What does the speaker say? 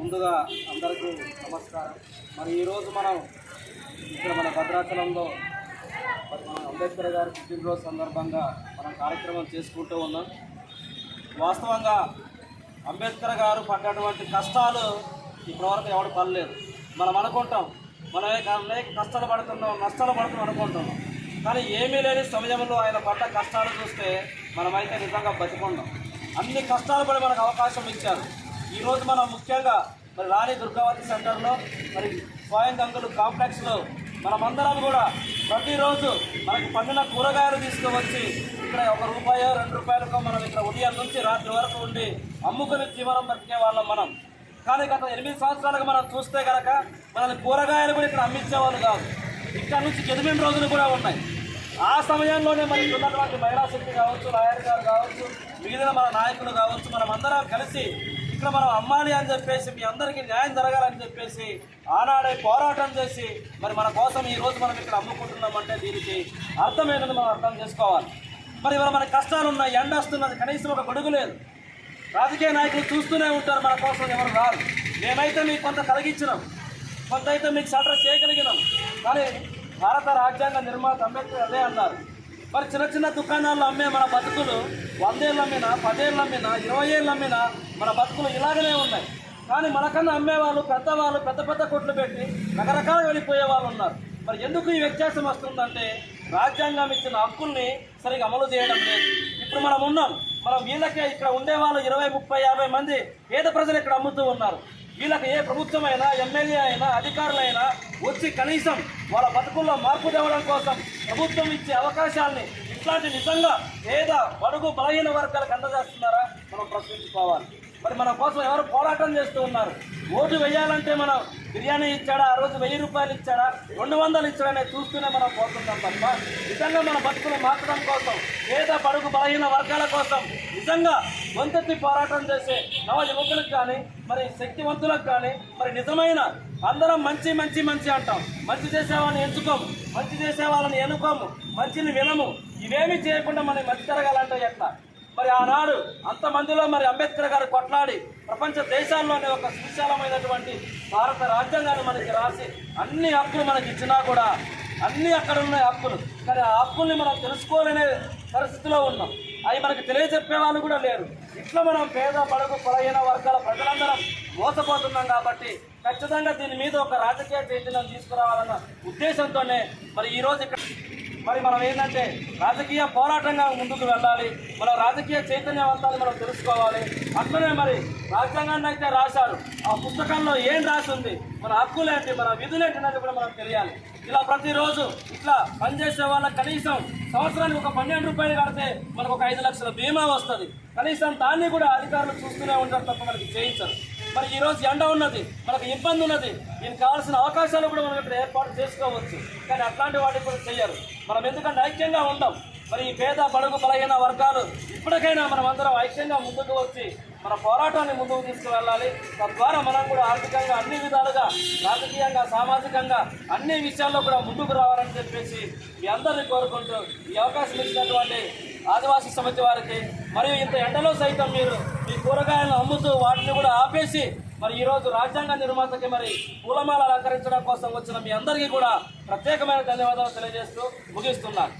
ముందుగా అందరికీ నమస్కారం. మరి ఈరోజు మనం ఇక్కడ మన భద్రాచలంలో మరి మన అంబేద్కర్ గారి పుట్టినరోజు సందర్భంగా మనం కార్యక్రమం చేసుకుంటూ ఉన్నాం. వాస్తవంగా అంబేద్కర్ గారు పడ్డటువంటి కష్టాలు ఇప్పటివరకు ఎవరు పడలేదు. మనం అనుకుంటాం మనం అనేక కష్టాలు పడుతున్నాం నష్టాలు పడుతున్నాం అనుకుంటున్నాం కానీ ఏమీ లేని సమయంలో ఆయన పడ్డ కష్టాలు చూస్తే మనమైతే నిజంగా బతికున్నాం అన్ని కష్టాలు పడి మనకు అవకాశం ఇచ్చారు. ఈరోజు మనం ముఖ్యంగా మరి రాణి దుర్గావతి సెంటర్లో మరి స్వయం గంగులు కాంప్లెక్స్లో మనమందరం కూడా ప్రతిరోజు మనకు పండిన కూరగాయలు తీసుకువచ్చి ఇక్కడ ఒక రూపాయో రెండు రూపాయలకు మనం ఇక్కడ ఉదయం నుంచి రాత్రి వరకు ఉండి అమ్ముకుని జీవనం బతికే వాళ్ళం మనం. కానీ గత ఎనిమిది సంవత్సరాలకు మనం చూస్తే కనుక మనల్ని కూరగాయలు కూడా ఇక్కడ అమ్మించేవాళ్ళు కాదు. ఇక్కడ నుంచి ఎనిమిది రోజులు కూడా ఉన్నాయి. ఆ సమయంలోనే మరి ఉన్నటువంటి మహిళా శక్తి కావచ్చు లాయర్ గారు కావచ్చు మిగిలిన మన నాయకులు కావచ్చు మనం అందరం కలిసి ఇక్కడ మనం అమ్మాలి అని చెప్పేసి మీ అందరికీ న్యాయం జరగాలని చెప్పేసి ఆనాడే పోరాటం చేసి మరి మన కోసం ఈ రోజు మనం ఇక్కడ అమ్ముకుంటున్నామంటే దీనికి అర్థమైనది మనం అర్థం చేసుకోవాలి. మరి ఇవాళ మన కష్టాలు ఉన్నాయి ఎండ వస్తున్నది కనీసం ఒక గొడుగు లేదు. రాజకీయ నాయకులు చూస్తూనే ఉంటారు మన కోసం ఎవరు రారు. మేమైతే మీకు కొంత కలిగించినాం కొంత అయితే మీకు షటర్ చేయగలిగినాం. కానీ భారత రాజ్యాంగ నిర్మాత అంబేద్కర్ అదే అన్నారు. మరి చిన్న చిన్న దుకాణాల్లో అమ్మే మన బతుకులు వందేళ్ళు అమ్మినా పదేళ్ళు అమ్మినా ఇరవై ఏళ్ళు అమ్మినా మన బతుకులు ఇలాగనే ఉన్నాయి. కానీ మనకన్నా అమ్మేవాళ్ళు పెద్దవాళ్ళు పెద్ద పెద్ద కొట్లు పెట్టి రకరకాలు వెళ్ళిపోయే వాళ్ళు ఉన్నారు. మరి ఎందుకు ఈ వ్యత్యాసం వస్తుందంటే రాజ్యాంగం ఇచ్చిన హక్కుల్ని సరిగా అమలు చేయడం లేదు. ఇప్పుడు మనం ఉన్నాం. మనం వీళ్ళకే ఇక్కడ ఉండే వాళ్ళు ఇరవై ముప్పై యాభై మంది పేద ప్రజలు ఇక్కడ అమ్ముతూ ఉన్నారు. వీళ్ళకి ఏ ప్రభుత్వమైనా ఎమ్మెల్యే అయినా అధికారులైనా వచ్చి కనీసం వాళ్ళ బతుకుల్లో మార్పు తేవడం కోసం ప్రభుత్వం ఇచ్చే అవకాశాలని ఇట్లాంటి నిజంగా పేద బడుగు బలహీన వర్గాలకు అందజేస్తున్నారా? మనం ప్రశ్నించుకోవాలి. మరి మన కోసం ఎవరు పోరాటం చేస్తూ ఉన్నారు? ఓటు వేయాలంటే మనం బిర్యానీ ఇచ్చాడా? ఆ రోజు వెయ్యి రూపాయలు ఇచ్చాడా? రెండు వందలు ఇచ్చాడనే చూస్తూనే మనం పోతున్నాం తప్ప నిజంగా మన బతుకులు మార్చడం కోసం పేద పడుగు బలహీన వర్గాల కోసం నిజంగా వంతెత్తి పోరాటం చేసే నవ యువకులకు కానీ మరి శక్తివంతులకు కానీ మరి నిజమైన అందరం మంచి మంచి మంచి అంటాం. మంచి చేసే వాళ్ళని ఎంచుకోము మంచి చేసే వాళ్ళని ఎన్నుకోము మంచిని వినము. ఇవేమీ చేయకుండా మనం మంచి జరగాలంటే ఎట్లా? మరి ఆనాడు అంతమందిలో మరి అంబేద్కర్ గారు కొట్లాడి ప్రపంచ దేశాల్లోనే ఒక సువిశాలమైనటువంటి భారత రాజ్యాంగాన్ని మనకి రాసి అన్ని హక్కులు మనకి ఇచ్చినా కూడా అన్ని అక్కడ ఉన్నాయి హక్కులు. కానీ ఆ హక్కుల్ని మనం తెలుసుకోలేనే పరిస్థితిలో ఉన్నాం. అవి మనకు తెలియజెప్పే వాళ్ళు కూడా లేరు. ఇట్లా మనం పేద పడకు బలహీన వర్గాల ప్రజలందరం మోసపోతున్నాం కాబట్టి ఖచ్చితంగా దీని మీద ఒక రాజకీయ చైతన్యం తీసుకురావాలన్న ఉద్దేశంతోనే మరి ఈ రోజు ఇక్కడ మరి మనం ఏంటంటే రాజకీయ పోరాటంగా ముందుకు వెళ్ళాలి మన రాజకీయ చైతన్యవంతాన్ని మనం తెలుసుకోవాలి. అట్లనే మరి రాజ్యాంగాన్ని అయితే రాశారు. ఆ పుస్తకంలో ఏం రాసి ఉంది మన హక్కులేంటి మన విధులేంటి అనేది కూడా మనకు తెలియాలి. ఇలా ప్రతిరోజు ఇట్లా పనిచేసే వాళ్ళకి కనీసం సంవత్సరానికి ఒక పన్నెండు రూపాయలు కడితే మనకు ఒక ఐదు లక్షల బీమా వస్తుంది. కనీసం దాన్ని కూడా అధికారులు చూస్తూనే ఉంటారు తప్ప మనకి చేయించరు. మరి ఈరోజు ఎండ ఉన్నది మనకు ఇబ్బంది ఉన్నది. దీనికి కావాల్సిన అవకాశాలు కూడా మనం ఇక్కడ ఏర్పాటు చేసుకోవచ్చు. కానీ అట్లాంటి వాటికి కూడా చేయరు మనం ఎందుకంటే ఐక్యంగా ఉందాం మరి ఈ పేద బడుగు బలహీన వర్గాలు ఇప్పటికైనా మనం అందరం ఐక్యంగా ముందుకు వచ్చి మన పోరాటాన్ని ముందుకు తీసుకువెళ్ళాలి. తద్వారా మనం కూడా ఆర్థికంగా అన్ని విధాలుగా రాజకీయంగా సామాజికంగా అన్ని విషయాల్లో కూడా ముందుకు రావాలని చెప్పేసి మీ అందరినీ కోరుకుంటూ ఈ అవకాశం ఇచ్చినటువంటి ఆదివాసీ సమితి వారికి మరియు ఇంత ఎండలో సైతం మీరు మీ కూరగాయలను అమ్ముతూ వాటిని కూడా ఆపేసి మరి ఈరోజు రాజ్యాంగ నిర్మాతకి మరి పూలమాల అలంకరించడం కోసం వచ్చిన మీ అందరికీ కూడా ప్రత్యేకమైన ధన్యవాదాలు తెలియజేస్తూ ముగిస్తున్నాను.